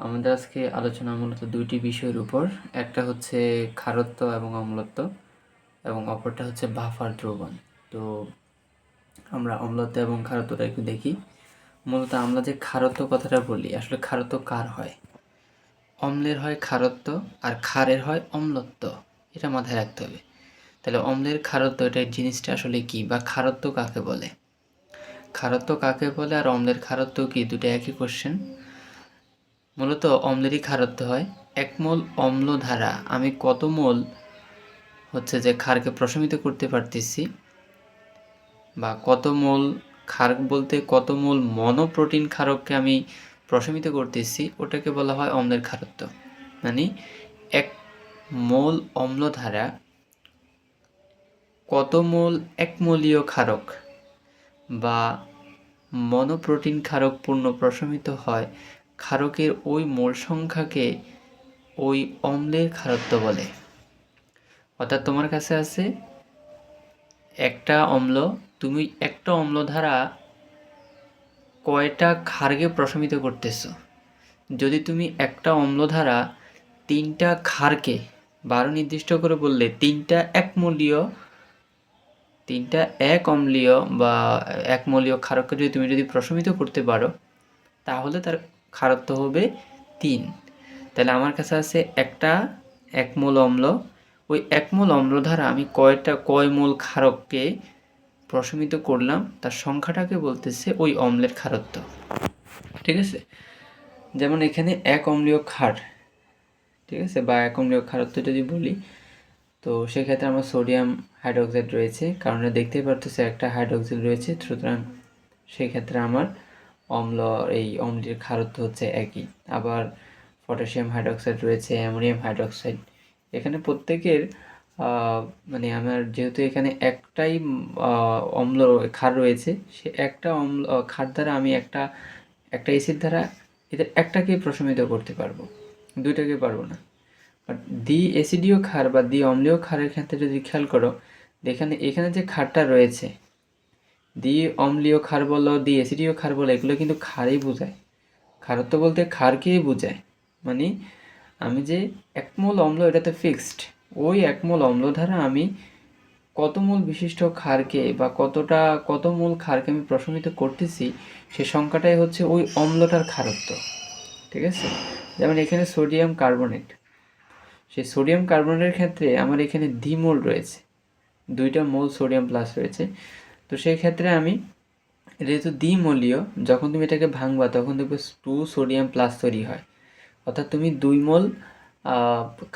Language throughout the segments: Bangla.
আমাদের আজকে আলোচনা মূলত দুইটি বিষয়ের উপর। একটা হচ্ছে ক্ষারত্ব এবং অম্লত্ব এবং অপরটা হচ্ছে বাফার দ্রবণ। তো আমরা অম্লত্ব এবং ক্ষারত্বটা একটু দেখি। মূলত আমরা যে ক্ষারত্ব কথাটা বলি, আসলে ক্ষারত্ব কার হয়? অম্লের হয় ক্ষারত্ব আর ক্ষারের হয় অম্লত্ব। এটা মাথায় রাখতে হবে। তাহলে অম্লের ক্ষারত্ব এটা জিনিসটা আসলে কি বা ক্ষারত্ব কাকে বলে? ক্ষারত্ব কাকে বলে আর অম্লের ক্ষারত্ব কি, দুটো একই কোশ্চেন মূলত অম্লেরই ক্ষারত্ব হয়। এক মোল অম্ল ধারা। আমি কত মোল হচ্ছে যে ক্ষারকে প্রশমিত করতে পারতেছি? বা কত মোল ক্ষার বলতে কত মোল মনোপ্রোটিন ক্ষারককে আমি প্রশমিত করতেছি? ওটাকে বলা হয় অম্লের ক্ষারত্ব মানে এক মোল অম্ল ধারা কত মোল একমলীয় ক্ষারক বা মনোপ্রোটিন ক্ষারক পূর্ণ প্রশমিত হয় ক্ষারকের ওই মোল সংখ্যাকে ওই অম্লের ক্ষারত্ব বলে। অর্থাৎ তোমার কাছে আছে একটা অম্ল, তুমি একটা অম্ল ধারা কয়টা ক্ষারকে প্রশমিত করতেছো? যদি তুমি একটা অম্ল ধারা তিনটা ক্ষারকে বারো নির্দিষ্ট করে বললে তিনটা একমলীয়, তিনটা এক অম্লীয় বা একমলীয় ক্ষারককে যদি তুমি যদি প্রশমিত করতে পারো, তাহলে তার ক্ষারত্ব হবে তিন। তাহলে আমার কাছে আছে একটা একমূল অম্ল। ওই একমূল অম্ল দ্বারা আমি কয়টা, কয় মূল ক্ষারককে প্রশমিত করলাম, তার সংখ্যাটাকে বলতেছে ওই অম্লের ক্ষারত্ব ঠিক আছে? যেমন এখানে এক অম্লীয় ক্ষার, ঠিক আছে? বা এক অম্লীয় ক্ষারত্ব যদি বলি, তো সেক্ষেত্রে আমার সোডিয়াম হাইড্রোক্সাইড রয়েছে, কারণ দেখতেই পারতেছে একটা হাইড্রোক্সাইড রয়েছে, সুতরাং সেক্ষেত্রে আমার অম্ল, এই অম্লের ক্ষারত্ব হচ্ছে একই। আবার পটাশিয়াম হাইড্রক্সাইড রয়েছে, অ্যামোনিয়াম হাইড্রোক্সাইড। এখানে প্রত্যেকের মানে আমার যেহেতু এখানে একটাই অম্ল ক্ষার রয়েছে, সে একটা অম্ল ক্ষার দ্বারা আমি একটা একটা এসিড দ্বারা এদের একটাকে প্রশমিত করতে পারব, দুইটাকে পারব না। বাট দ্বি এসিডীয় ক্ষার বা দ্বি অম্লীয় ক্ষারের ক্ষেত্রে যদি খেয়াল করো, এখানে এখানে যে ক্ষারটা রয়েছে দ্বি অম্লীয় ক্ষার বলো দ্বি এসিডীয় ক্ষার বলো, এগুলো কিন্তু ক্ষারই বোঝায়। ক্ষারত্ব বলতে ক্ষারকেই বোঝায়। মানে আমি যে একমূল অম্ল এটাতে ফিক্সড ওই একমূল অম্ল দ্বারা আমি কত মূল বিশিষ্ট ক্ষারকে বা কতটা, কত মূল ক্ষারকে আমি প্রশমিত করতেছি, সে সংখ্যাটাই হচ্ছে ওই অম্লটার ক্ষারত্ব ঠিক আছে? যেমন এখানে সোডিয়াম কার্বনেট সেই সোডিয়াম কার্বনেটের ক্ষেত্রে আমার এখানে দ্বিমূল রয়েছে। দুইটা মোল সোডিয়াম প্লাস রয়েছে। তো সেই ক্ষেত্রে আমি এটা যেহেতু দ্বিমলীয়, যখন তুমি এটাকে ভাঙবা, তখন দেখবে টু সোডিয়াম প্লাস তৈরি হয়। অর্থাৎ তুমি দুই মোল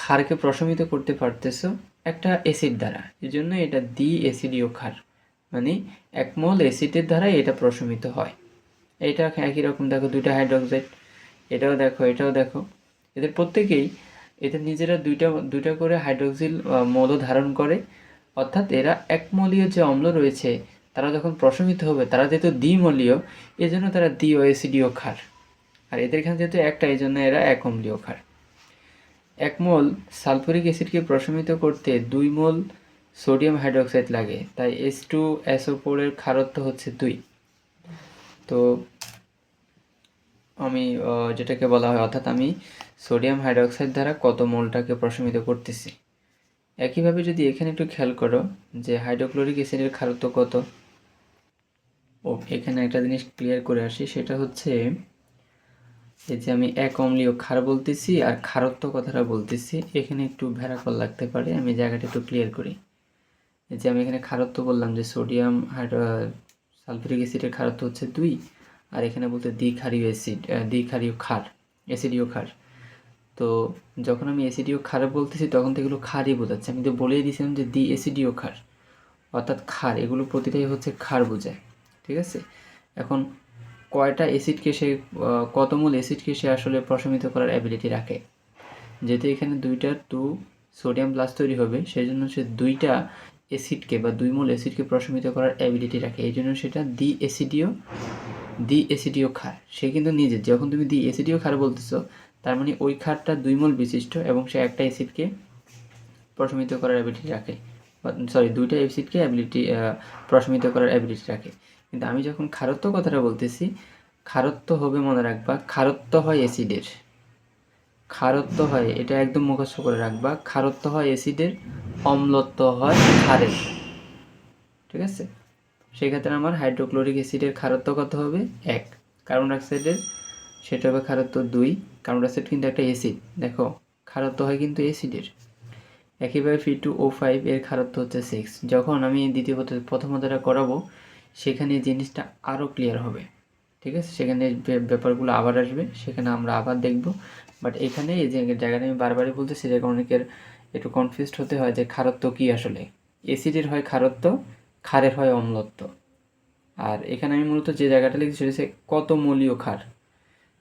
ক্ষারকে প্রশমিত করতে পারতেছো একটা অ্যাসিড দ্বারা। এই জন্য এটা দ্বি অ্যাসিডীয় ক্ষার। মানে এক মোল অ্যাসিডের দ্বারাই এটা প্রশমিত হয়। এটা একই রকম, দেখো দুইটা হাইড্রোক্সাইড এটাও দেখো এটাও দেখো। এদের প্রত্যেকেই, এদের নিজেরা দুইটা দুইটা করে হাইড্রোক্সিল মৌল ধারণ করে। অর্থাৎ এরা একমলীয় যে অম্ল রয়েছে তারা যখন প্রশমিত হবে, তারা যেহেতু দ্বিমলীয় এই জন্য তারা দ্বি অ্যাসিডীয় ক্ষার। আর এদের এখানে যেহেতু একটা এই জন্য এরা এক অম্লীয় ক্ষার। এক মোল সালফুরিক অ্যাসিডকে প্রশমিত করতে দুই মোল সোডিয়াম হাইড্রোক্সাইড লাগে, তাই এস টু ফোরের ক্ষারত্ব হচ্ছে দুই। তো আমি যেটাকে বলা হয়, অর্থাৎ আমি সোডিয়াম হাইড্রোক্সাইড দ্বারা কত মোলটাকে প্রশমিত করতেছি। একইভাবে যদি এখানে একটু খেয়াল করো, যে হাইড্রোক্লোরিক অ্যাসিডের ক্ষারত্ব কত? ও এখানে একটা জিনিস ক্লিয়ার করে আসি, সেটা হচ্ছে এই যে আমি এক অম্লীয় খার বলতেছি আর ক্ষারত্ব কথাটা বলতেছি। এখানে একটু ভেড়াকল লাগতে পারে, আমি জায়গাটা একটু ক্লিয়ার করি। এই যে আমি এখানে খারত্ব বললাম যে সোডিয়াম হাইড্রো সালফিরিক অ্যাসিডের ক্ষারত্ব হচ্ছে দুই, আর এখানে বলতে দ্বিক্ষারীয় অ্যাসিড দ্বিক্ষারীয় ক্ষার অ্যাসিডীয় ক্ষার। তো যখন আমি অ্যাসিডীয় ক্ষার বলতেছি, তখন তো এগুলো ক্ষারই বোঝাচ্ছে। আমি তো বলেই দিয়েছিলাম যে দ্বি অ্যাসিডীয় ক্ষার, অর্থাৎ ক্ষার, এগুলো প্রতিটাই হচ্ছে ক্ষার বোঝায়। ঠিক আছে? এখন কয়টা অ্যাসিডকে সে কত মূল অ্যাসিডকে সে আসলে প্রশমিত করার অ্যাবিলিটি রাখে? যেহেতু এখানে দুইটা টু সোডিয়াম প্লাস তৈরি হবে সেই জন্য সে দুইটা অ্যাসিডকে বা দুই মূল অ্যাসিডকে প্রশমিত করার অ্যাবিলিটি রাখে। এই জন্য সেটা দ্বি অ্যাসিডীয় দ্বি অ্যাসিডীয় ক্ষার। সে কিন্তু নিজে, যখন তুমি দ্বি অ্যাসিডীয় ক্ষার বলতেছো, তার মানে ওই ক্ষারটা দুই মূল বিশিষ্ট এবং সে একটা অ্যাসিডকে প্রশমিত করার অ্যাবিলিটি রাখে। সরি দুইটা অ্যাসিডকে অ্যাবিলিটি প্রশমিত করার অ্যাবিলিটি রাখে। কিন্তু আমি যখন ক্ষারত্ব কথাটা বলতেছি ক্ষারত্ব হবে মনে রাখবা ক্ষারত্ব হয় অ্যাসিডের। ক্ষারত্ব হয়, এটা একদম মুখস্থ করে রাখবা ক্ষারত্ব হয় অ্যাসিডের, অম্লত্ব হয় ক্ষারের। ঠিক আছে? সেক্ষেত্রে আমার হাইড্রোক্লোরিক অ্যাসিডের ক্ষারত্ব কত হবে? এক। কার্বন ডাইঅক্সাইডের, সেটা হবে ক্ষারত্ব দুই। কার্বন ডাইঅক্সাইড কিন্তু একটা অ্যাসিড। দেখো ক্ষারত্ব হয় কিন্তু অ্যাসিডের। একইভাবে ফি টু ও ফাইভ এর ক্ষারত্ব হচ্ছে সিক্স যখন আমি দ্বিতীয় পদ্ধতি প্রথম পদ্ধতিটা করাবো সেখানে জিনিসটা আরও ক্লিয়ার হবে। ঠিক আছে? সেখানে ব্যাপারগুলো আবার আসবে, সেখানে আমরা আবার দেখব। বাট এখানে এই যে জায়গাটা আমি বারবারই বলতে জায়গায় অনেকের একটু কনফিউজড হতে হয় যে ক্ষারত্ব কী আসলে? অ্যাসিডের হয় ক্ষারত্ব খারের হয় অম্লত্ব। আর এখানে আমি মূলত যে জায়গাটা লিখছি সেটা হচ্ছে কত মলীয় ক্ষার।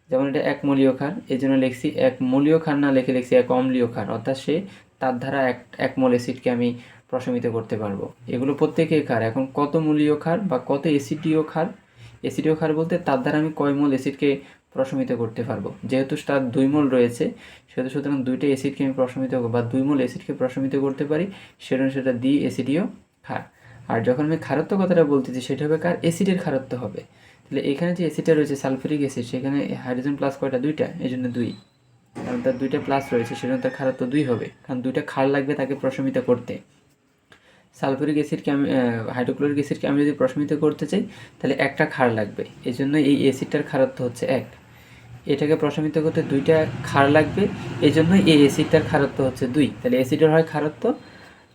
যেমন এটা এক মলীয় ক্ষার, এই জন্য লিখছি এক মলীয় ক্ষার না লিখে লিখছি এক অম্লীয় ক্ষার। অর্থাৎ সে তার দ্বারা এক এক মল অ্যাসিডকে আমি প্রশমিত করতে পারব। এগুলো প্রত্যেকেই ক্ষার। এখন কত মূলীয় ক্ষার বা কত অ্যাসিডীয় ক্ষার? অ্যাসিডীয় ক্ষার বলতে তার দ্বারা আমি কয় মোল অ্যাসিডকে প্রশমিত করতে পারব? যেহেতু তার দুই মোল রয়েছে, সেহেতু সুতরাং দুইটা অ্যাসিডকে আমি প্রশমিত বা দুই মোল অ্যাসিডকে প্রশমিত করতে পারি, সেজন্য সেটা দ্বি অ্যাসিডীয় ক্ষার। আর যখন আমি খারত্ব কথাটা বলতেছি, সেটা হবে কার? অ্যাসিডের ক্ষারত্ব হবে। তাহলে এখানে যে অ্যাসিডটা রয়েছে সালফিউরিক অ্যাসিড, সেখানে হাইড্রোজেন প্লাস কয়টা? দুইটা। এই জন্য দুই। কারণ তার দুইটা প্লাস রয়েছে, সেজন্য তার ক্ষারত্ব দুই হবে। কারণ দুইটা খার লাগবে তাকে প্রশমিত করতে। সালফিউরিক অ্যাসিডকে আমি হাইড্রোক্লোরিক অ্যাসিডকে আমি যদি প্রশমিত করতে চাই, তাহলে একটা ক্ষার লাগবে। এই জন্য এই অ্যাসিডটার ক্ষারত্ব হচ্ছে এক। এটাকে প্রশমিত করতে দুইটা ক্ষার লাগবে এই জন্য এই অ্যাসিডটার খারত্ব হচ্ছে দুই। তাহলে অ্যাসিডের হয় খারত্ব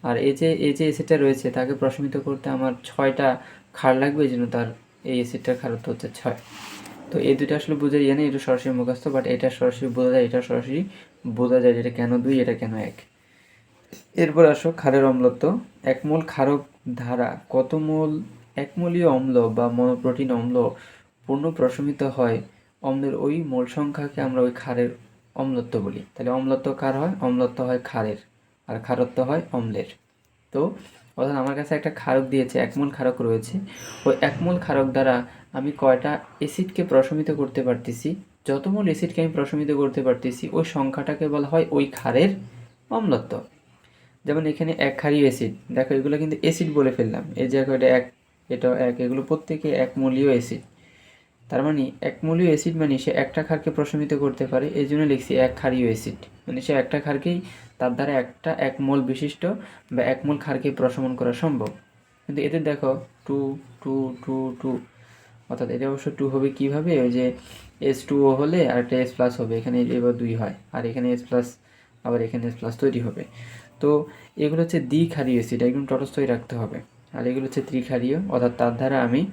আর এই যে এই যে অ্যাসিডটা রয়েছে, তাকে প্রশমিত করতে আমার ছয়টা ক্ষার লাগবে এই জন্য তার এই অ্যাসিডটার খারত্ব হচ্ছে ছয়। তো এই দুইটা আসলে বোঝা যায় না, এটা সরাসরি মুখস্থ বাট এটা সরাসরি বোঝা যায়, এটা সরাসরি বোঝা যায় এটা কেন দুই, এটা কেন এক। এরপর আসো ক্ষারের অম্লত্ব। এক মোল ক্ষারক ধারা কত মোল? একমলীয় অম্ল বা মনোপ্রোটিন অম্ল পূর্ণ প্রশমিত হয় অম্লের ওই মূল সংখ্যাকে আমরা ওই ক্ষারের অম্লত্ব বলি। তাহলে অম্লত্ব কার হয়? অম্লত্ব হয় ক্ষারের আর ক্ষারত্ব হয় অম্লের। তো অর্থাৎ আমার কাছে একটা ক্ষারক দিয়েছে একমূল ক্ষারক রয়েছে। ওই একমূল ক্ষারক দ্বারা আমি কয়টা অ্যাসিডকে প্রশমিত করতে পারতেছি? যত মোল অ্যাসিডকে আমি প্রশমিত করতে পারতেছি, ওই সংখ্যাটাকে বলা হয় ওই ক্ষারের অম্লত্ব। যেমন এখানে এক ক্ষারীয় অ্যাসিড দেখো, এগুলো কিন্তু অ্যাসিড বলে ফেললাম। এই যে এটা এক, এটাও এক। এগুলো প্রত্যেকে এক একমূলীয় অ্যাসিড তার মানে এক একমূলীয় অ্যাসিড মানে সে একটা ক্ষারকে প্রশমিত করতে পারে। এই জন্য লিখছি এক ক্ষারীয় অ্যাসিড মানে সে একটা ক্ষারকেই তার দ্বারা একটা এক মোল বিশিষ্ট বা এক মোল ক্ষারকে প্রশমন করা সম্ভব। কিন্তু এতে দেখো, টু টু টু টু। অর্থাৎ এটা অবশ্য টু হবে কীভাবে? ওই যে এস টু ও হলে আর একটা এস প্লাস হবে। এখানে এবার দুই হয়। আর এখানে এস প্লাস, আবার এখানে এস প্লাস তৈরি হবে। তো এগুলো হচ্ছে দ্বিক্ষারীয় অ্যাসিড, একদম তটস্থই রাখতে হবে। আর এগুলো হচ্ছে ত্রিক্ষারীয়, অর্থাৎ তার দ্বারা আমি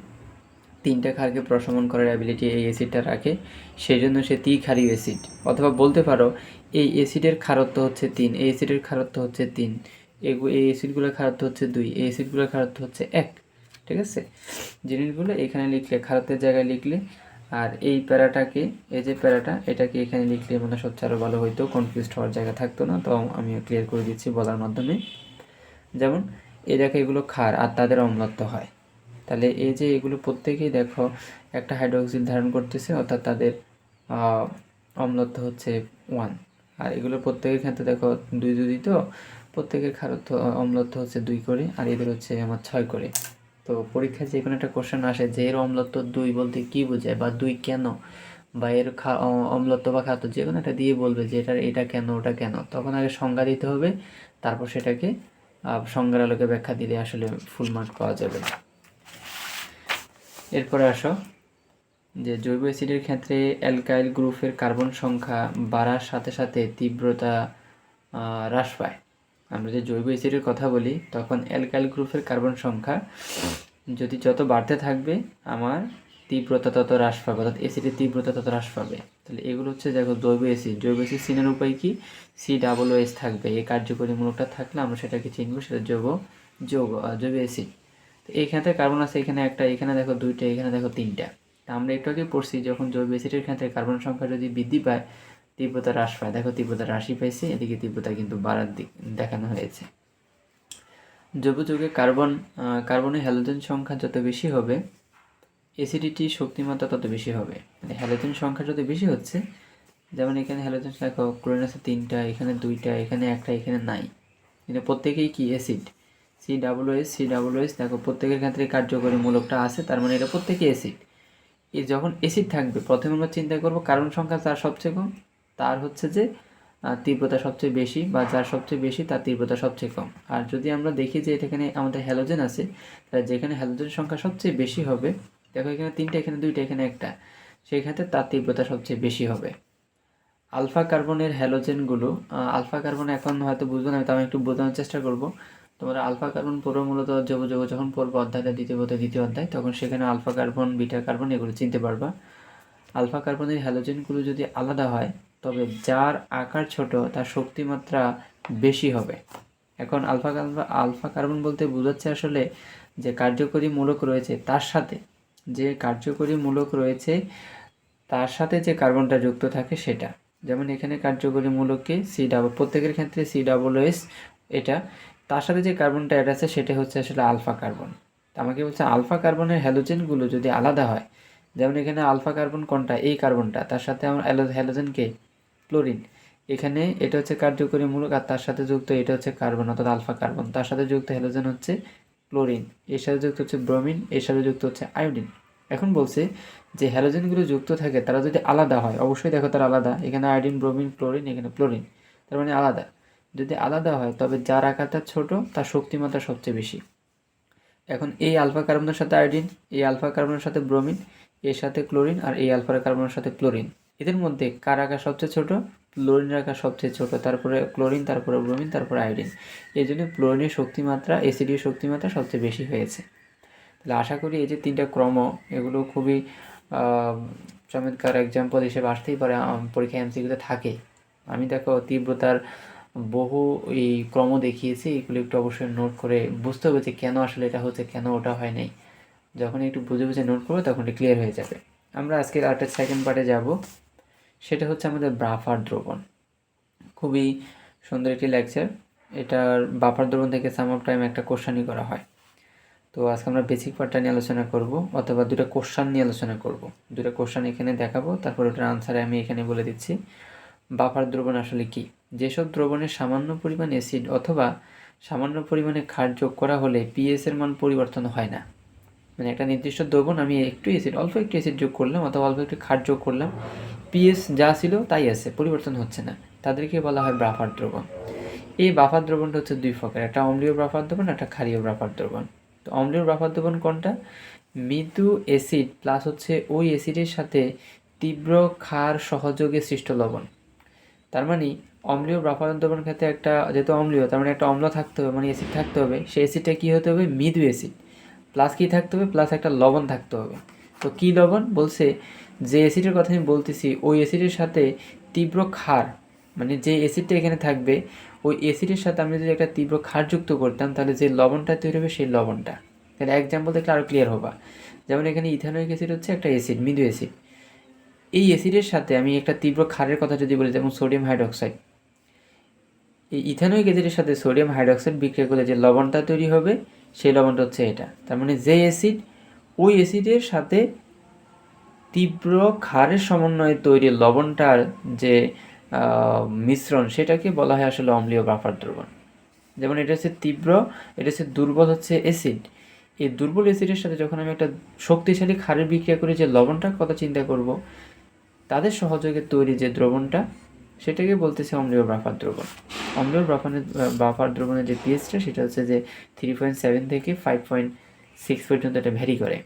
তিনটা ক্ষারকে প্রশমন করার অ্যাবিলিটি এই অ্যাসিডটা রাখে সেই জন্য সে ত্রিক্ষারীয় অ্যাসিড অথবা বলতে পারো, এই অ্যাসিডের খারত্ব হচ্ছে তিন, এই অ্যাসিডের খারত্ব হচ্ছে তিন, এগু- এই অ্যাসিডগুলোর খারত্ব হচ্ছে দুই, এই অ্যাসিডগুলোর খারত্ব হচ্ছে এক, ঠিক আছে? জিনিসগুলো এখানে লিখলে, ক্ষারত্বের জায়গায় লিখলে আর এই প্যারাটাকে, এই যে প্যারাটা, এটাকে এখানে লিখলে মানে সবচেয়ে আরও ভালো হইতো কনফিউজড হওয়ার জায়গা থাকতো না, তো আমি ক্লিয়ার করে দিচ্ছি বলার মাধ্যমে। যেমন এই দেখো এগুলো ক্ষার, আর তাদের অম্লত্ব হয়। তাহলে এই যে এগুলো প্রত্যেকেই দেখো, একটা হাইড্রোক্সিল ধারণ করতেছে, অর্থাৎ তাদের অম্লত্ব হচ্ছে ওয়ান আর এগুলো প্রত্যেকের ক্ষেত্রে দেখো দুই দুই তো, প্রত্যেকের ক্ষারত্ব অম্লত্ব হচ্ছে দুই করে, আর এদের হচ্ছে আমার ছয় করে। তো পরীক্ষায় যে কোনো একটা কোশ্চেন আসে, যে এর অম্লত্ব দুই বলতে কি বোঝায় বা দুই কেন? বা এর খা- অম্লত্ব বা খাদ্য যে কোনো একটা দিয়ে বলবে যে এটা এটা কেন, ওটা কেন। তখন আগে সংজ্ঞা দিতে হবে, তারপর সেটাকে সংজ্ঞার আলোকে ব্যাখ্যা দিলে আসলে ফুল মার্ক পাওয়া যাবে। এরপরে আসো, যে জৈব অ্যাসিডের ক্ষেত্রে অ্যালকাইল গ্রুপের কার্বন সংখ্যা বাড়ার সাথে সাথে তীব্রতা হ্রাস পায়। আমরা যে জৈব অ্যাসিডের কথা বলি, তখন অ্যালকাইল গ্রুপের কার্বন সংখ্যা যদি যত বাড়তে থাকবে, আমার তীব্রতা তত হ্রাস পাবে, অর্থাৎ অ্যাসিডের তীব্রতা তত হ্রাস পাবে। তাহলে এগুলো হচ্ছে দেখো জৈব অ্যাসিড জৈব অ্যাসিড চিনার উপায় কি? সি ডাবল এস থাকবে। এই কার্যকরী মূলকটা থাকলে আমরা সেটাকে চিনবো, সেটা জৈব, যৌগ জৈব অ্যাসিড তো এইখানে কার্বন আছে, এখানে একটা, এখানে দেখো দুইটা, এখানে দেখো তিনটা। তা আমরা একটু আগে পড়ছি যখন জৈব অ্যাসিডের ক্ষেত্রে কার্বন সংখ্যা যদি বৃদ্ধি পায় তীব্রতা হ্রাস পায়। দেখো তীব্রতা হ্রাসই পাইছে এদিকে তীব্রতা কিন্তু বাড়ার দিক দেখানো হয়েছে। জৈব যৌগে কার্বন আহ, কার্বনের হ্যালোজেন সংখ্যা যত বেশি হবে অ্যাসিডিটি শক্তিমাত্রা তত বেশি হবে। মানে হ্যালোজেন সংখ্যা যত বেশি হচ্ছে যেমন এখানে হ্যালোজেন দেখো ক্লোরিন আছে তিনটা এখানে দুইটা এখানে একটা এখানে নাই। কিন্তু প্রত্যেকেই কি? Acid C double S C double S দেখো প্রত্যেকের ক্ষেত্রে কার্যকরী মূলকটা আছে তার মানে এটা প্রত্যেকেই অ্যাসিড এই যখন এসিড থাকবে প্রথমে আমরা চিন্তা করব কার্বন সংখ্যা তার সবচেয়ে কম তার হচ্ছে যে তীব্রতা সবচেয়ে বেশি বা যার সবচেয়ে বেশি তার তীব্রতা সবচেয়ে কম। আর যদি আমরা দেখি যে এখানে আমাদের হ্যালোজেন আছে, তাহলে যেখানে হ্যালোজেন সংখ্যা সবচেয়ে বেশি হবে, দেখো এখানে তিনটা, এখানে দুইটা, এখানে একটা, সেই ক্ষেত্রে তার তীব্রতা সবচেয়ে বেশি হবে। আলফা কার্বনের হ্যালোজেনগুলো আলফা কার্বন এখন হয়তো বুঝব না, আমি একটু বোঝানোর চেষ্টা করব। তোমরা আলফা কার্বন পুরো মূলত জব জব যখন পড়ব অধ্যায়টা, দ্বিতীয় বোধ দ্বিতীয় অধ্যায়, তখন সেখানে আলফা কার্বন, বিটা কার্বন এগুলো চিনতে পারবা। আলফা কার্বনের হ্যালোজেনগুলো যদি আলাদা হয় তবে যার আকার ছোট, তার শক্তিমাত্রা বেশি হবে। এখন আলফা কার্বন আলফা কার্বন বলতে বোঝাচ্ছে আসলে যে কার্যকরী মূলক রয়েছে তার সাথে। যে কার্যকরী মূলক রয়েছে তার সাথে যে কার্বনটা যুক্ত থাকে সেটা। যেমন এখানে কার্যকরী মূলককে সি ডাবল প্রত্যেকের ক্ষেত্রে সি ডাবল এস এটা। তার সাথে যে কার্বনটা অ্যাড আছে সেটা হচ্ছে আসলে আলফা কার্বন। আমাকে বলছে আলফা কার্বনের হ্যালোজেনগুলো যদি আলাদা হয়, যেমন এখানে আলফা কার্বন কোনটা? এই কার্বনটা। তার সাথে আমার হ্যালো- হ্যালোজেনকে ক্লোরিন। এখানে এটা হচ্ছে কার্যকরী মূলক আর তার সাথে যুক্ত এটা হচ্ছে কার্বন অর্থাৎ আলফা কার্বন। তার সাথে যুক্ত হ্যালোজেন হচ্ছে ক্লোরিন, এর সাথে যুক্ত হচ্ছে ব্রোমিন এর সাথে যুক্ত হচ্ছে আয়োডিন এখন বলছে যে হ্যালোজেনগুলো যুক্ত থাকে তারা যদি আলাদা হয়, অবশ্যই দেখো তারা আলাদা। এখানে আয়োডিন ব্রোমিন ক্লোরিন এখানে ক্লোরিন তার মানে আলাদা। যদি আলাদা হয়, তবে যার আকারটা ছোট, তার শক্তিমাত্রা সবচেয়ে বেশি। এখন এই আলফা কার্বনের সাথে আয়োডিন এই আলফা কার্বনের সাথে ব্রোমিন এর সাথে ক্লোরিন আর এই আলফা কার্বনের সাথে ক্লোরিন এদের মধ্যে কার আকার সবচেয়ে ছোট? ক্লোরিনের আকার সবচেয়ে ছোট, তারপরে ক্লোরিন, তারপরে ব্রোমিন, তারপরে আয়োডিন। এই জন্য ক্লোরিনের শক্তিমাত্রা এসিডির শক্তিমাত্রা সবচেয়ে বেশি হয়েছে। তাহলে আশা করি এই যে তিনটা ক্রম, এগুলো খুবই চমৎকার এক্সাম্পল হিসেবে আসতেই পারে পরীক্ষা এমসিকিউতে থাকে। আমি দেখো তীব্রতার বহু এই ক্রম দেখিয়েছি, এগুলো একটু অবশ্যই নোট করে বুঝতে হবে যে কেন আসলে এটা হচ্ছে, কেন ওটা হয় নাই। যখন একটু বুঝে বুঝে নোট করব তখন এটা ক্লিয়ার হয়ে যাবে। আমরা আজকের আর্টের সেকেন্ড পার্টে যাব। সেটা হচ্ছে আমাদের ব্রাফার দ্রবণ। খুবই সুন্দর একটি লেকচার এটার বাফার দ্রবণ থেকে সাম অফ টাইম একটা কোশ্চানই করা হয়। তো আজকে আমরা বেসিক পার্টটা নিয়ে আলোচনা করব, অথবা দুটো কোশ্চান নিয়ে আলোচনা করব। দুটো কোশ্চান এখানে দেখাবো, তারপর ওটার আনসারে আমি এখানে বলে দিচ্ছি। বাফার দ্রবণ আসলে কি? যেসব দ্রবণে সামান্য পরিমাণ অ্যাসিড অথবা সামান্য পরিমাণে ক্ষার যোগ করা হলে পিএস এর মান পরিবর্তন হয় না। মানে একটা নির্দিষ্ট দ্রবণ আমি একটু অ্যাসিড অল্প একটু অ্যাসিড যোগ করলাম অথবা অল্প একটু ক্ষার যোগ করলাম পিএস যা ছিল তাই আছে, পরিবর্তন হচ্ছে না। তাদেরকে বলা হয় ব্রাফার দ্রবণ। এই বাফার দ্রবণটা হচ্ছে দুই প্রকার, একটা অম্লীয় ব্রাফার দ্রবণ, একটা ক্ষারীয় ব্রাফার দ্রবণ। তো অম্লীয় ব্রাফার দ্রবণ কোনটা? মৃদু অ্যাসিড প্লাস হচ্ছে ওই অ্যাসিডের সাথে তীব্র ক্ষার সহযোগে সৃষ্ট লবণ। তার মানে অম্লীয় ব্রাফার দ্রবণ ক্ষেত্রে একটা যেহেতু অম্লীয়, তার মানে একটা অম্ল থাকতে হবে মানে অ্যাসিড থাকতে হবে, সেই অ্যাসিডটা কী হতে হবে? মৃদু অ্যাসিড। প্লাস কী থাকতে হবে? প্লাস একটা লবণ থাকতে হবে। তো কী লবণ? বলছে যে অ্যাসিডের কথা আমি বলতেছি, ওই অ্যাসিডের সাথে তীব্র ক্ষার মানে যে অ্যাসিডটা এখানে থাকবে, ওই অ্যাসিডের সাথে আমি যদি একটা তীব্র ক্ষার যুক্ত করতাম, তাহলে যে লবণটা তৈরি হবে সেই লবণটা। তাহলে এক্সাম্পল দেখলে আরও ক্লিয়ার হবা। যেমন এখানে ইথানোয়িক অ্যাসিড হচ্ছে একটা অ্যাসিড মৃদু অ্যাসিড এই অ্যাসিডের সাথে আমি একটা তীব্র ক্ষারের কথা যদি বলি, যেমন সোডিয়াম হাইড্রোক্সাইড এই ইথানোয়িক অ্যাসিডের সাথে সোডিয়াম হাইড্রোক্সাইড বিক্রিয়া করলে যে লবণটা তৈরি হবে, সেই লবণটা হচ্ছে এটা। তার মানে যে অ্যাসিড ওই অ্যাসিডের সাথে তীব্র ক্ষারের সমন্বয়ে তৈরি লবণটার যে মিশ্রণ, সেটাকে বলা হয় আসলে অম্লীয় বাফার দ্রবণ। যেমন এটা হচ্ছে তীব্র, এটা হচ্ছে দুর্বল হচ্ছে অ্যাসিড। এই দুর্বল অ্যাসিডের সাথে যখন আমি একটা শক্তিশালী ক্ষারের বিক্রিয়া করে যে লবণটার কথা চিন্তা করব, তাদের সহযোগে তৈরি যে দ্রবণটা, সেটাকে বলতেছে অম্লীয় ব্রাফার দ্রবণ। অম্লীয় ব্রাফানের বাফার দ্রবণের যে পিএইচটা সেটা হচ্ছে যে থ্রি পয়েন্ট সেভেন থেকে ফাইভ পয়েন্ট সিক্স পর্যন্ত এটা ভ্যারি করে।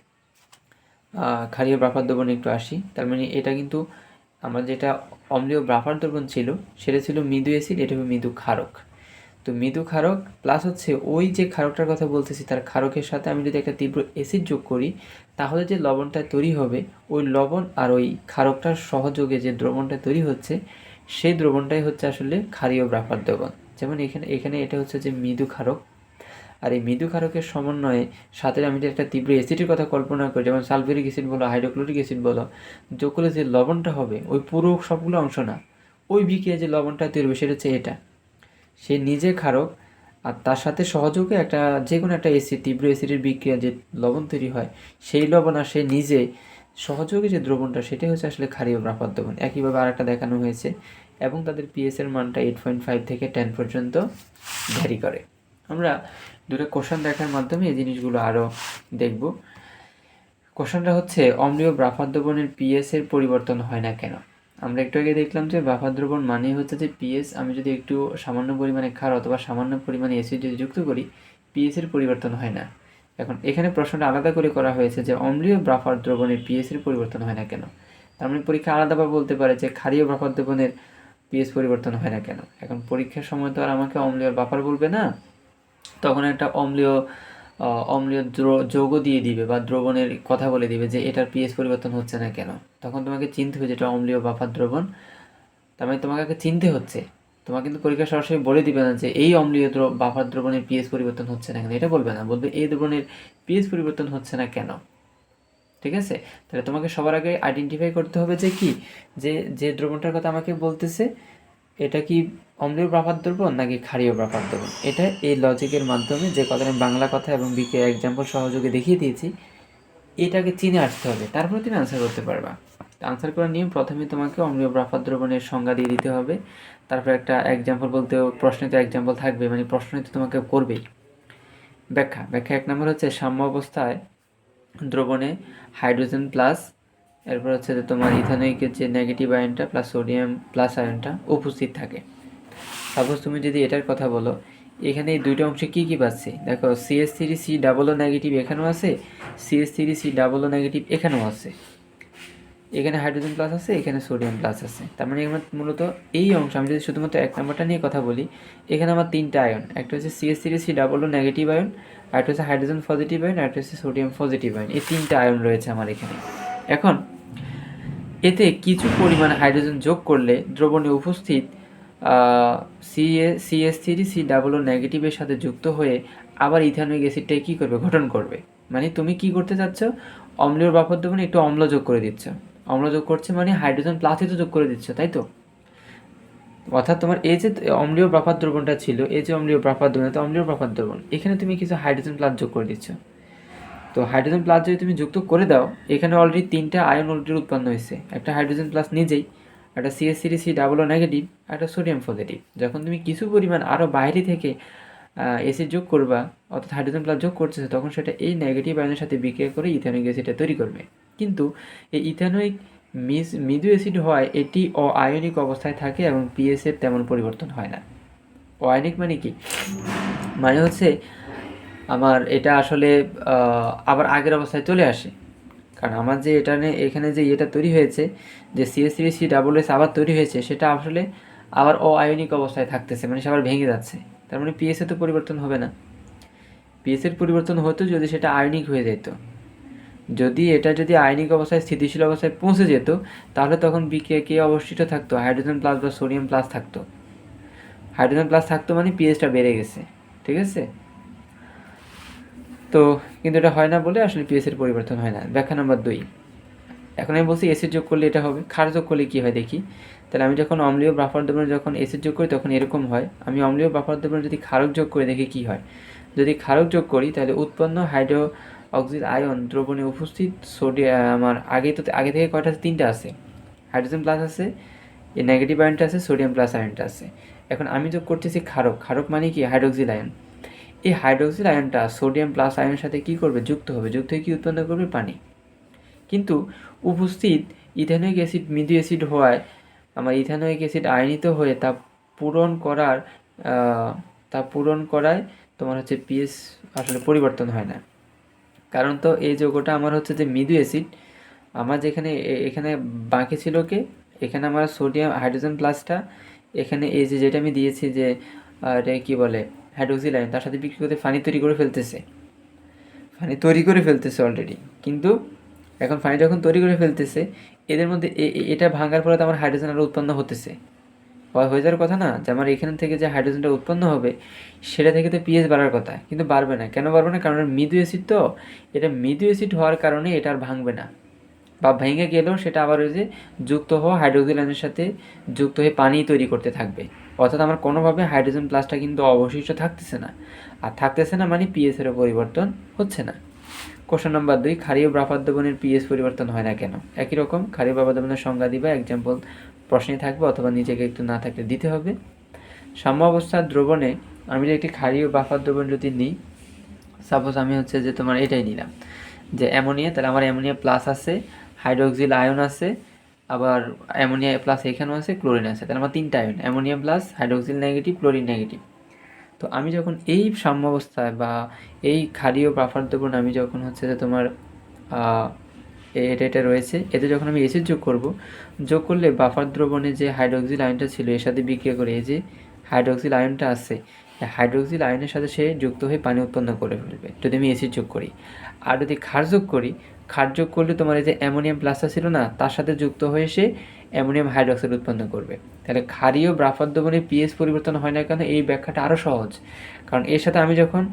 ক্ষারীয় ব্রাফার দ্রবণ একটু আসি। তার মানে এটা কিন্তু আমার যেটা অম্লীয় ব্রাফার দ্রবণ ছিল, সেটা ছিল মৃদু অ্যাসিড, এটা হবে মৃদু ক্ষারক। তো মৃদু ক্ষারক প্লাস হচ্ছে ওই যে ক্ষারকটার কথা বলতেছি, তার ক্ষারকের সাথে আমি যদি একটা তীব্র অ্যাসিড যোগ করি, তাহলে যে লবণটা তৈরি হবে, ওই লবণ আর ওই ক্ষারকটার সহযোগে যে দ্রবণটা তৈরি হচ্ছে, সেই দ্রবণটাই হচ্ছে আসলে ক্ষারীয় ব্রাফার দ্রবণ। যেমন এখানে এখানে এটা হচ্ছে যে মৃদু ক্ষারক। আর এই মৃদু ক্ষারকের সমন্বয়ে সাথে আমি যদি একটা তীব্র অ্যাসিডের কথা কল্পনা করি, যেমন সালফিউরিক অ্যাসিড বলো, হাইড্রোক্লোরিক অ্যাসিড বলো যোগ যে লবণটা হবে, ওই পুরো সবগুলো অংশ না, ওই বিক্রিয়া যে লবণটা তৈরি হবে সেটা হচ্ছে এটা। সে নিজে ক্ষারক আর তার সাথে সহযোগে একটা যে কোনো একটা এসিড তীব্র অ্যাসিডের বিক্রিয়া যে লবণ তৈরি হয়, সেই লবণ আর সে নিজে সহযোগে যে দ্রবণটা, সেটাই হচ্ছে আসলে ক্ষারীয় ব্রাফার দ্রবণ। একইভাবে আরেকটা দেখানো হয়েছে এবং তাদের পিএসের মানটা এইট পয়েন্ট ফাইভ থেকে টেন পর্যন্ত ভ্যারি করে। আমরা দুটো কোশ্চেন দেখার মাধ্যমে এই জিনিসগুলো আরও দেখব। কোশ্চেনটা হচ্ছে অম্লীয় ব্রাফার দ্রবণের পিএস এর পরিবর্তন হয় না কেন? আমরা একটু আগে দেখলাম যে ব্রাফার মানে হচ্ছে যে পিএস আমি যদি একটু সামান্য পরিমাণে ক্ষার অথবা সামান্য পরিমাণে অ্যাসিড যদি যুক্ত করি পিএস এর পরিবর্তন হয় না। এখন এখানে প্রশ্নটা আলাদা করে করা হয়েছে যে অম্লীয় ব্রাফার দ্রবণের পিএস এর পরিবর্তন হয় না কেন? তার মানে পরীক্ষা আলাদাভাবে বলতে পারে যে ক্ষারীয় ব্রাফার দ্রবণের পিএস পরিবর্তন হয় না কেন? এখন পরীক্ষার সময় তো আর আমাকে অম্লীয় ব্রাফার বলবে না। তখন একটা অম্লীয় অম্লীয় যৌগ দিয়ে দিবে বা দ্রবণের কথা বলে দিবে যে এটার পিএস পরিবর্তন হচ্ছে না কেন। তখন তোমাকে চিনতে হবে যেটা অম্লীয় বাফার দ্রবণ। তার মানে তোমাকে চিনতে হচ্ছে। তোমাকে কিন্তু পরীক্ষা সরাসরি বলে দিবে না যে এই অম্লীয় বাফার দ্রবণের পিএস পরিবর্তন হচ্ছে না কেন। এটা বলবে না, বলবে এই দ্রবণের পিএস পরিবর্তন হচ্ছে না কেন। ঠিক আছে? তাহলে তোমাকে সবার আগে আইডেন্টিফাই করতে হবে যে কি? যে যে দ্রবণটার কথা আমাকে বলতেছে এটা কি অম্লীয় ব্রাফার দ্রবণ নাকি ক্ষারীয় ব্রাফার দ্রবণ এটা এই লজিকের মাধ্যমে যে কথাটা আমি বাংলা কথা এবং বিকে এক্সাম্পল সহযোগে দেখিয়ে দিয়েছি, এটাকে চিনে আসতে হবে। তারপরে তুমি আনসার করতে পারবা। আনসার করার নিয়ম, প্রথমে তোমাকে অম্লীয় ব্রাফার দ্রবণের সংজ্ঞা দিয়ে দিতে হবে। তারপর একটা এক্সাম্পল বলতে প্রশ্নে তো এক্সাম্পল থাকবে মানে প্রশ্নে তো তোমাকে করবেই ব্যাখ্যা ব্যাখ্যা এক নম্বর হচ্ছে সাম্য অবস্থায় দ্রবণে হাইড্রোজেন প্লাস এরপর হচ্ছে যে তোমার ইথানোইকের যে নেগেটিভ আয়নটা প্লাস সোডিয়াম প্লাস আয়নটা উপস্থিত থাকে। সাপোজ তুমি যদি এটার কথা বলো, এখানে এই দুইটা অংশে কী কী পাচ্ছি? দেখো CS three C double O negative এখানেও আছে CS three C double O negative এখানেও আছে। এখানে হাইড্রোজেন প্লাস আছে, এখানে সোডিয়াম প্লাস আছে। তার মানে এখানে মূলত এই অংশ, আমি যদি শুধুমাত্র এক নম্বরটা নিয়ে কথা বলি, এখানে আমার তিনটা আয়ন একটা হচ্ছে CS three C double O negative ion আরেকটা হচ্ছে হাইড্রোজেন পজিটিভ আয়ন আরেকটা হচ্ছে সোডিয়াম পজিটিভ আয়ন এই তিনটা আয়ন রয়েছে আমার এখানে। এখন, এতে কিছু পরিমাণ হাইড্রোজেন যোগ করলে দ্রবণে উপস্থিত CA CS three C double নেগেটিভের সাথে যুক্ত হয়ে আবার ইথানোইক অ্যাসিডটাই কী করবে? গঠন করবে। মানে তুমি কি করতে চাচ্ছ? অম্লীয় বাফর দ্রবণে একটু অম্ল যোগ করে দিচ্ছ। অম্ল যোগ করছে মানে হাইড্রোজেন প্লাসই তো যোগ করে দিচ্ছ, তাই তো? অর্থাৎ তোমার এই যে অম্লীয় ব্রাফার দ্রবণটা ছিল, এই যে অম্লীয় ব্রাফার দ্রবণ তো অম্লীয় ব্রাফার দ্রবণ এখানে তুমি কিছু হাইড্রোজেন প্লাস যোগ করে দিচ্ছ। তো হাইড্রোজেন প্লাস যদি তুমি যুক্ত করে দাও, এখানে অলরেডি তিনটা আয়ন অলরেডি উৎপন্ন হয়েছে। একটা হাইড্রোজেন প্লাস নিজেই, একটা CS three C double O negative একটা সোডিয়াম পজিটিভ যখন তুমি কিছু পরিমাণ আরও বাইরে থেকে এসিড যোগ করবা, অর্থাৎ হাইড্রোজেন প্লাস যোগ করছে তখন সেটা এই নেগেটিভ আয়নের সাথে বিক্রিয়া করে ইথানোইক অ্যাসিডটা তৈরি করবে। কিন্তু এই ইথানোইক মিস, মৃদু অ্যাসিড হওয়ায় এটি অ আয়নিক অবস্থায় থাকে এবং পিএস এর তেমন পরিবর্তন হয় না। অআয়নিক মানে কি? মানে হচ্ছে আমার এটা আসলে আবার আগের অবস্থায় চলে আসে। কারণ আমার যে এটা এখানে যে ইয়েটা তৈরি হয়েছে, যে CS three C double S আবার তৈরি হয়েছে, সেটা আসলে আবার অআয়নিক অবস্থায় থাকতেছে মানে সে আবার ভেঙে যাচ্ছে। তার মানে পিএসএ তো পরিবর্তন হবে না। পিএস এর পরিবর্তন হতো যদি সেটা আয়নিক হয়ে যেত। যদি এটা যদি আয়নিক অবস্থায়, স্থিতিশীল অবস্থায় পৌঁছে যেত, তাহলে তখন বিক্রিয়া কে অবশিষ্ট থাকতো, হাইড্রোজেন প্লাস বা সোডিয়াম প্লাস থাকতো। হাইড্রোজেন প্লাস থাকতো মানে পিএসটা বেড়ে গেছে, ঠিক আছে? তো কিন্তু এটা হয় না বলে আসলে পিএস এর পরিবর্তন হয় না। ব্যাখ্যা নাম্বার দুই। এখন আমি বলছি এসিড যোগ করলে এটা হবে। ক্ষার যোগ করলে কী হয় দেখি? তাহলে আমি যখন অম্লীয় বাফার দ্রবণে যখন এসিড যোগ করি তখন এরকম হয়। আমি অম্লীয় ব্রাফার দ্রবণে যদি ক্ষারক যোগ করে দেখি কী হয়? যদি ক্ষারক যোগ করি তাহলে উৎপন্ন হাইড্রো অক্সিড আয়ন দ্রবণে উপস্থিত সোডিয়াম আমার আগে তো আগে থেকে কয়টা আছে? তিনটা আছে। হাইড্রোজেন প্লাস আছে নেগেটিভ আয়নটা আছে সোডিয়াম প্লাস আয়নটা আছে। এখন আমি যোগ করতেছি ক্ষারক। ক্ষারক মানে কি? হাইড্রোক্সিল আয়ন এই হাইড্রোক্সিল আয়নটা সোডিয়াম প্লাস আয়নের সাথে কি করবে? যুক্ত হবে। যুক্ত হয়ে কি উৎপন্ন করবে? পানি। কিন্তু উপস্থিত ইথানোইক অ্যাসিড, মৃদু অ্যাসিড হওয়ায় আমার ইথানোইক অ্যাসিড আয়নিত হয়ে তা পূরণ করার তা পূরণ করায় তোমার হচ্ছে পিএস আসলে পরিবর্তন হয় না। কারণ তো এই যৌগটা আমার হচ্ছে যে মৃদু অ্যাসিড, আমার যেখানে এখানে বাকি ছিল কে? এখানে আমার সোডিয়াম, হাইড্রোজেন প্লাসটা, এখানে এই যে যেটা আমি দিয়েছি যে এটা কি বলে? হাইড্রোক্সিল আয়ন তার সাথে বিক্রি করতে ফানি তৈরি করে ফেলতেছে। ফানি তৈরি করে ফেলতেছে অলরেডি কিন্তু এখন ফানি যখন তৈরি করে ফেলতেছে, এদের মধ্যে এটা ভাঙার ফলে তো আমার হাইড্রোজেন আরও উৎপন্ন হতেছে। হয় যাওয়ার কথা না, যে আমার এখান থেকে যে হাইড্রোজেনটা উৎপন্ন হবে, সেটা থেকে তো পিএইচ বাড়ার কথা। কিন্তু বাড়বে না। কেন বাড়বে না? কারণ মৃদু অ্যাসিড তো, এটা মৃদু অ্যাসিড হওয়ার কারণে এটা আর ভাঙবে না। বা ভেঙে গেলেও সেটা আবার ওই যে যুক্ত হওয়া আয়নের সাথে যুক্ত হয়ে পানি তৈরি করতে থাকবে। অর্থাৎ আমার কোনোভাবে হাইড্রোজেন প্লাসটা কিন্তু অবশিষ্ট থাকতেছে না। আর থাকতেছে না মানে পিএস এরও পরিবর্তন হচ্ছে না। কোশ্চেন নাম্বার দুই, ক্ষারীয় ব্রাফার দ্রবণের পিএস পরিবর্তন হয় না কেন? একই রকম, ক্ষারীয় দ্রবণের সংজ্ঞা দিবা এক্সাম্পল প্রশ্নে থাকবে অথবা নিজেকে একটু না থাকলে দিতে হবে। সাম্য অবস্থার দ্রবণে আমি যদি একটি ক্ষারীয় বাফার দ্রবণ যদি নিই সাপোজ আমি হচ্ছে যে তোমার এটাই নিলাম, যে অ্যামোনিয়া, তাহলে আমার অ্যামোনিয়া প্লাস আছে হাইড্রোক্সিল আয়ন আছে আবার অ্যামোনিয়া প্লাস এখানেও আছে, ক্লোরিন আছে। তাহলে আমার তিনটা ion ammonia plus hydroxyl negative chlorine negative তো আমি যখন এই সাম্যাবস্থায় বা এই ক্ষারীয় বাফার দ্রবণ আমি যখন হচ্ছে যে তোমার এটা এটা রয়েছে, এতে যখন আমি এসিড যোগ করব, যোগ করলে বাফার দ্রবণে যে হাইড্রোক্সিল আয়নটা ছিল, এর সাথে বিক্রিয়া করে এই যে হাইড্রোক্সিল আয়নটা আছে হাইড্রোক্সিল আয়নের সাথে সে যুক্ত হয়ে পানি উৎপন্ন করে ফেলবে, যদি আমি এসিড যোগ করি। আর যদি ক্ষার যোগ করি ক্ষার যোগ করলে তোমার এই যে অ্যামোনিয়াম প্লাসটা ছিল না, তার সাথে যুক্ত হয়ে সে অ্যামোনিয়াম হাইড্রক্সাইড উৎপন্ন করবে। তাহলে ক্ষারীয় বাফার দ্রবণের পিএইচ পরিবর্তন হয় না কেন? এই ব্যাখ্যাটা আরও সহজ। কারণ এর সাথে আমি যখন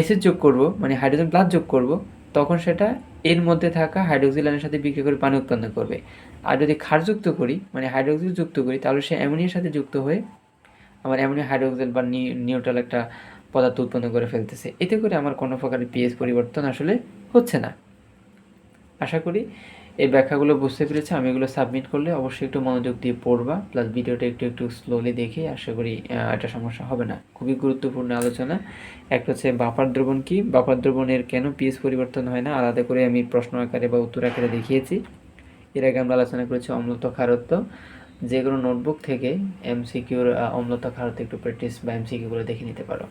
এসিড যোগ করব মানে হাইড্রোজেন প্লাস যোগ করব, তখন সেটা এর মধ্যে থাকা হাইড্রোক্সিল আয়নের সাথে বিক্রিয়া করে পানি উৎপন্ন করবে। আর যদি ক্ষার যুক্ত করি মানে হাইড্রোক্সিল যুক্ত করি, তাহলে সে অ্যামোনিয়ার সাথে যুক্ত হয়ে আমার অ্যামোনিয়া হাইড্রোক্সাইড বা নিউট্রাল একটা পদার্থ উৎপন্ন করে ফেলতেছে। এতে করে আমার কোনো প্রকারের পিএইচ পরিবর্তন আসলে হচ্ছে না। আশা করি এই ব্যাখ্যাগুলো বুঝতে পেরেছে। আমি এগুলো সাবমিট করলে অবশ্যই একটু মনোযোগ দিয়ে পড়বা। প্লাস ভিডিওটা একটু একটু স্লোলি দেখে আশা করি এটা সমস্যা হবে না। খুবই গুরুত্বপূর্ণ আলোচনা। একটা হচ্ছে বাপার দ্রবণ কি? বাপার দ্রবণের কেন পিএস পরিবর্তন হয় না? আলাদা করে আমি প্রশ্ন আকারে বা উত্তর আকারে দেখিয়েছি। এর আগে আমরা আলোচনা করেছি অম্লত্ব খারত্ব যে কোনো নোটবুক থেকে এমসিকিউর অম্লত্ব খারত্ব একটু প্র্যাকটিস বা এমসিকিউগুলো দেখে নিতে পারো।